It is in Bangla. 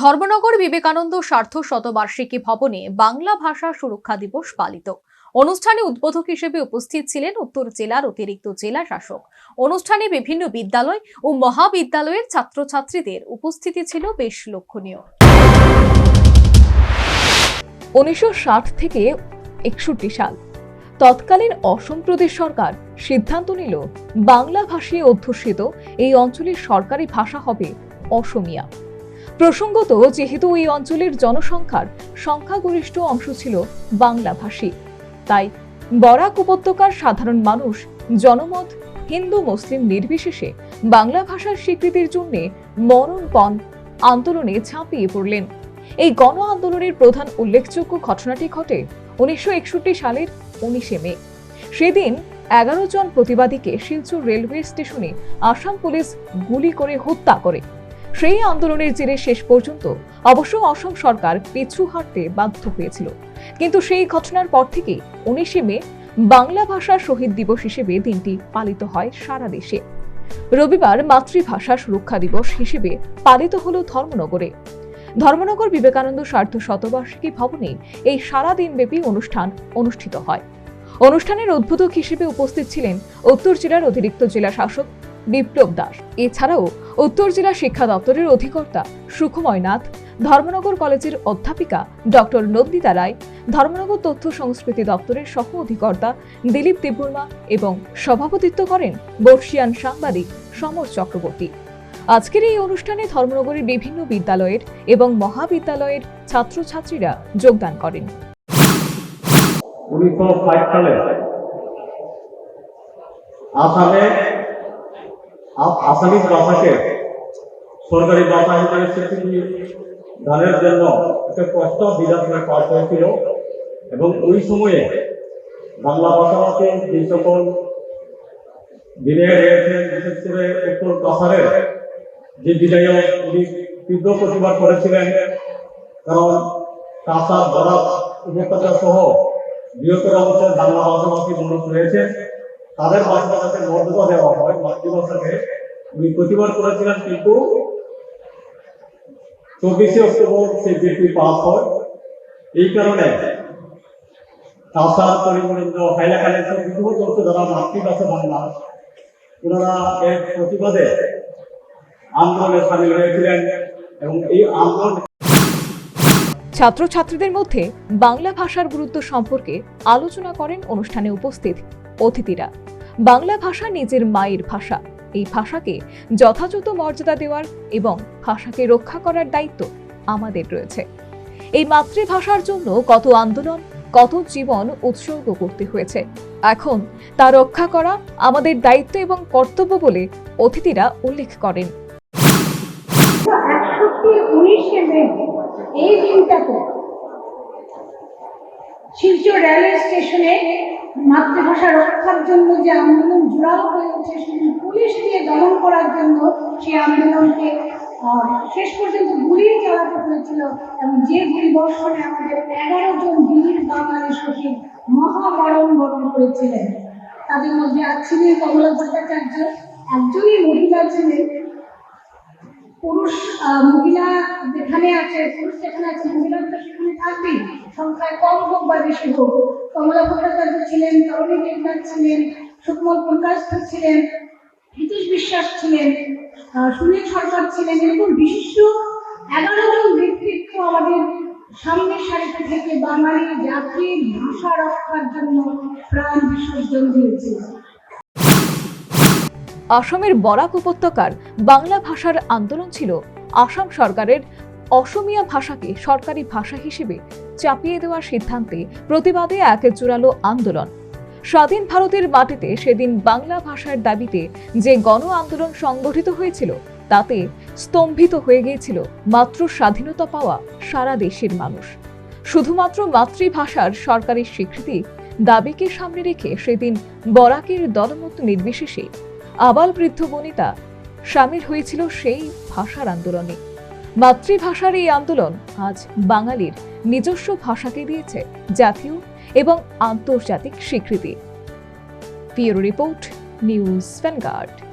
ধর্মনগর বিবেকানন্দ স্বার্থ শতবার্ষিকী ভবনে বাংলা ভাষা সুরক্ষা দিবস পালিত। অনুষ্ঠানে উদ্বোধক হিসেবে উপস্থিত ছিলেন উত্তর জেলার অতিরিক্ত জেলা শাসক। অনুষ্ঠানে বিভিন্ন বিদ্যালয় ও মহাবিদ্যালয়ের ছাত্রছাত্রীদের উপস্থিতি ছিল বেশ লক্ষণীয়। উনিশশো ষাট থেকে একষট্টি সাল। তৎকালীন অসম প্রদেশ সরকার সিদ্ধান্ত নিল বাংলা ভাষী অধ্যুষিত এই অঞ্চলের সরকারি ভাষা হবে অসমিয়া। প্রসঙ্গত, যেহেতু এই অঞ্চলের জনসংখ্যার সংখ্যাগরিষ্ঠ অংশ ছিল বাংলাভাষী, তাই বরাক উপত্যকার সাধারণ মানুষ জনমত হিন্দু মুসলিম নির্বিশেষে বাংলা ভাষার স্বীকৃতির জন্য মরণপণ আন্দোলনে ঝাঁপিয়ে পড়লেন। এই গণ আন্দোলনের প্রধান উল্লেখযোগ্য ঘটনাটি ঘটে উনিশশো একষট্টি সালের উনিশে মে। সেদিন এগারো জন প্রতিবাদীকে শিলচর রেলওয়ে স্টেশনে আসাম পুলিশ গুলি করে হত্যা করে। সেই আন্দোলনের জেরে শেষ পর্যন্ত অবশ্য অসম সরকার পিছু হাঁটতে বাধ্য হয়েছিল। কিন্তু সেই ঘটনার পর থেকে উনিশে মে বাংলা ভাষা শহীদ দিবস হিসেবে দিনটি পালিত হয় সারা দেশে। রবিবার মাতৃভাষা সুরক্ষা দিবস হিসেবে পালিত হলো ধর্মনগরে। ধর্মনগর বিবেকানন্দ স্বার্থ শতবার্ষিকী ভবনে এই সারা দিনব্যাপী অনুষ্ঠান অনুষ্ঠিত হয়। অনুষ্ঠানের উদ্বোধক হিসেবে উপস্থিত ছিলেন উত্তর জেলার অতিরিক্ত জেলা শাসক বিপ্লব দাস। এছাড়াও উত্তর জেলা শিক্ষা দপ্তরের অধিকর্তা সুখময় নাথ, ধর্মনগর কলেজের অধ্যাপিকা ডক্টর নন্দিতা রায়, ধর্মনগর তথ্য সংস্কৃতি দপ্তরের সহ অধিকর্তা দিলীপ দেববর্মা এবং সভাপতিত্ব করেন বর্ষিয়ান সাংবাদিক সমর চক্রবর্তী। আজকের এই অনুষ্ঠানে ধর্মনগরের বিভিন্ন বিদ্যালয়ের এবং মহাবিদ্যালয়ের ছাত্রছাত্রীরা যোগদান করেন। উনিশশো ষাট সালে আসামে আসামি ভাষাকে সরকারি ভাষা হিসেবে স্বীকৃতি দানের জন্য একটা কষ্ট বিধানসভায় পাশ হয়েছিল এবং ওই সময়ে বাংলা ভাষাকে যে সকল দিনে রয়েছেন, বিশেষ করে উত্তর কাছাড়ের যে বিধায়ক, উনি তীব্র প্রতিবাদ করেছিলেন। কারণ কাছাড়, বরাক উপত্যকা সহ বৃহত্তর অঞ্চলে বাংলা ভাষাভাষী মানুষ রয়েছে তাদের ভাষাটা যাতে মর্যাদা দেওয়া হয় মাতৃভাষাকে উনি প্রতিবাদ করেছিলেন কিন্তু চব্বিশে অক্টোবর সেই বিলটি পাস হয়। এই কারণে কাছাড় করিমগঞ্জ হাইলাকান্দি সব বিভিন্ন যারা মাতৃভাষা বাংলা ওনারা এর প্রতিবাদে আন্দোলনে সামিল হয়েছিলেন এবং এই আন্দোলন ছাত্রছাত্রীদের মধ্যে বাংলা ভাষার গুরুত্ব সম্পর্কে আলোচনা করেন অনুষ্ঠানে উপস্থিত অতিথিরা। বাংলা ভাষা নিজের মায়ের ভাষা। এই ভাষাকে যথাযথ মর্যাদা দেওয়ার এবং ভাষাকে রক্ষা করার দায়িত্ব আমাদের রয়েছে। এই মাতৃভাষার জন্য কত আন্দোলন, কত জীবন উৎসর্গ করতে হয়েছে। এখন তা রক্ষা করা আমাদের দায়িত্ব এবং কর্তব্য বলে অতিথিরা উল্লেখ করেন একষট্টি উনিশে মে এই দিনটাতে শিলচর রেলওয়ে স্টেশনে মাতৃভাষা রক্ষার জন্য যে আন্দোলন জোরালো হয়ে উঠে পুলিশ দিয়ে দমন করার জন্য সেই আন্দোলনকে শেষ পর্যন্ত গুলি চালাতে হয়েছিল। এবং যে গুলি বর্ষণে আমাদের এগারো জন বীর বাঙালি শহীদ মহামরণ বরণ করেছিলেন। তাদের মধ্যে আজ ছিলেন কমলা ভট্টাচার্য একজনই মহিলা ছিলেন পুরুষ মহিলা যেখানে আছে, পুরুষ যেখানে আছে মহিলা তো সেখানে থাকবেই। সংখ্যায় কম হোক বা বেশি হোক, কমলা ভট্টাচার্য ছিলেন তরণী দেবনাথ ছিলেন, সুকমল প্রকাশ ছিলেন হিতেশ বিশ্বাস ছিলেন সুনীল সরকার ছিলেন, এরকম বিশিষ্ট এগারো জন ব্যক্তিত্ব আমাদের সামনের সারিতে থেকে বাঙালি জাতির ভাষা রক্ষার জন্য প্রাণ বিসর্জন দিয়েছিল আসামের বরাক উপত্যকার বাংলা ভাষার আন্দোলন ছিল আসাম সরকারের অসমিয়া ভাষাকে সরকারি ভাষা হিসেবে চাপিয়ে দেওয়ার সিদ্ধান্তে প্রতিবাদে এক জোরালো আন্দোলন। স্বাধীন ভারতের মাটিতে সেদিন বাংলা ভাষার দাবিতে যে গণ আন্দোলন সংগঠিত হয়েছিল, তাতে স্তম্ভিত হয়ে গিয়েছিল মাত্র স্বাধীনতা পাওয়া সারা দেশের মানুষ। শুধুমাত্র মাতৃভাষার সরকারি স্বীকৃতি দাবিকে সামনে রেখে সেদিন বরাকের দলমত নির্বিশেষে আবাল বৃদ্ধ বনিতা সামিল হয়েছিল সেই ভাষার আন্দোলনে। মাতৃভাষার এই আন্দোলন আজ বাঙালির নিজস্ব ভাষাকে দিয়েছে জাতীয় এবং আন্তর্জাতিক স্বীকৃতি। Report, news vanguard.